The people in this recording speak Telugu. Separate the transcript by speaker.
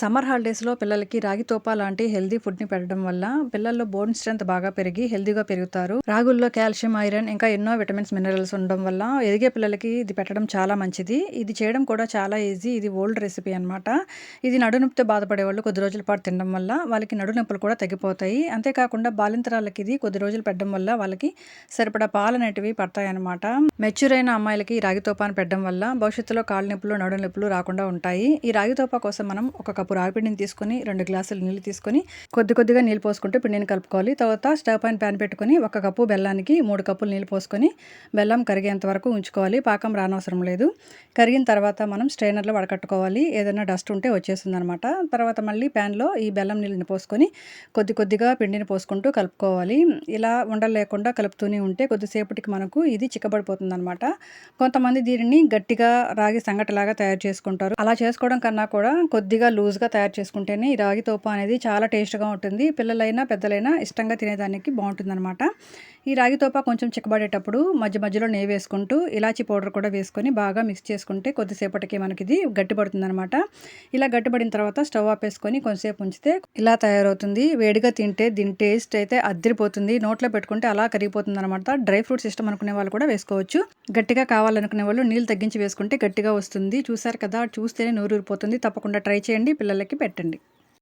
Speaker 1: సమ్మర్ హాలిడేస్‌లో పిల్లలకి రాగి తోప లాంటి హెల్దీ ఫుడ్‌ని పెట్టడం వల్ల పిల్లల్లో బోన్ స్ట్రెంత్ బాగా పెరిగి హెల్దీగా పెరుగుతారు. రాగుల్లో కాల్షియం, ఐరన్ ఇంకా ఎన్నో విటమిన్స్, మినరల్స్ ఉండడం వల్ల ఎదిగే పిల్లలకి ఇది పెట్టడం చాలా మంచిది. ఇది చేయడం కూడా చాలా ఈజీ. ఇది ఓల్డ్ రెసిపీ అనమాట. ఇది నడునొప్పితో బాధపడే వాళ్ళు కొద్ది రోజుల పాటు తినడం వల్ల వాళ్ళకి నడునొప్పులు కూడా తగ్గిపోతాయి. అంతేకాకుండా బాలింతరాలకి ఇది కొద్ది రోజులు పెట్టడం వల్ల వాళ్ళకి సరిపడా పాలు అనేటివి పడతాయన్నమాట. మెచ్యూర్ అయిన అమ్మాయిలకి రాగి తోపాను పెట్టడం వల్ల భవిష్యత్తులో కాళ్ళ నొప్పులు, నడుము నొప్పులు రాకుండా ఉంటాయి. ఈ రాగి తోప కోసం మనం ఒక కప్పు రాగి పిండిని తీసుకొని రెండు గ్లాసులు నీళ్ళు తీసుకొని కొద్ది కొద్దిగా నీళ్ళు పోసుకుంటూ పిండిని కలుపుకోవాలి. తర్వాత స్టవ్ పైన ప్యాన్ పెట్టుకొని ఒక కప్పు బెల్లానికి మూడు కప్పులు నీళ్ళు పోసుకొని బెల్లం కరిగేంత వరకు ఉంచుకోవాలి. పాకం రానవసరం లేదు. కరిగిన తర్వాత మనం స్ట్రైనర్‌లో వడకట్టుకోవాలి. ఏదైనా డస్ట్ ఉంటే వచ్చేస్తుందనమాట. తర్వాత మళ్ళీ ప్యాన్‌లో ఈ బెల్లం నీళ్ళని పోసుకొని కొద్ది కొద్దిగా పిండిని పోసుకుంటూ కలుపుకోవాలి. ఇలా ఉండలు లేకుండా కలుపుతూనే ఉంటే కొద్దిసేపటికి మనకు ఇది చిక్కబడిపోతుందనమాట. కొంతమంది దీనిని గట్టిగా రాగి సంగటిలాగా తయారు చేసుకుంటారు. అలా చేసుకోవడం కన్నా కూడా కొద్దిగా లూజ్‌గా తయారు చేసుకుంటేనే ఈ రాగి తోప అనేది చాలా టేస్ట్‌గా ఉంటుంది. పిల్లలైనా, పెద్దలైనా ఇష్టంగా తినేదానికి బాగుంటుందన్నమాట ఈ రాగి తోప కొంచెం చిక్కబడేటప్పుడు మధ్య మధ్యలో నెయ్యి వేసుకుంటూ ఇలాచీ పౌడర్ కూడా వేసుకొని బాగా మిక్స్ చేసుకుంటే కొద్దిసేపటికి మనకి ఇది గట్టిపడుతుందనమాట. ఇలా గట్టిపడిన తర్వాత స్టవ్ ఆపేసుకొని కొంచెంసేపు ఉంచితే ఇలా తయారవుతుంది. వేడిగా తింటే దీని టేస్ట్ అయితే అద్దరిపోతుంది నోట్లో పెట్టుకుంటే అలా కరిగిపోతుందనమాట. డ్రై ఫ్రూట్స్ ఇష్టం అనుకునే వాళ్ళు కూడా వేసుకోవచ్చు. గట్టిగా కావాలనుకునే వాళ్ళు నీళ్ళు తగ్గించి వేసుకుంటే గట్టిగా వస్తుంది. చూసారు కదా! చూస్తేనే నోరూరిపోతుంది. తప్పకుండా ట్రై చేయండి. పిల్లలకి పెట్టండి.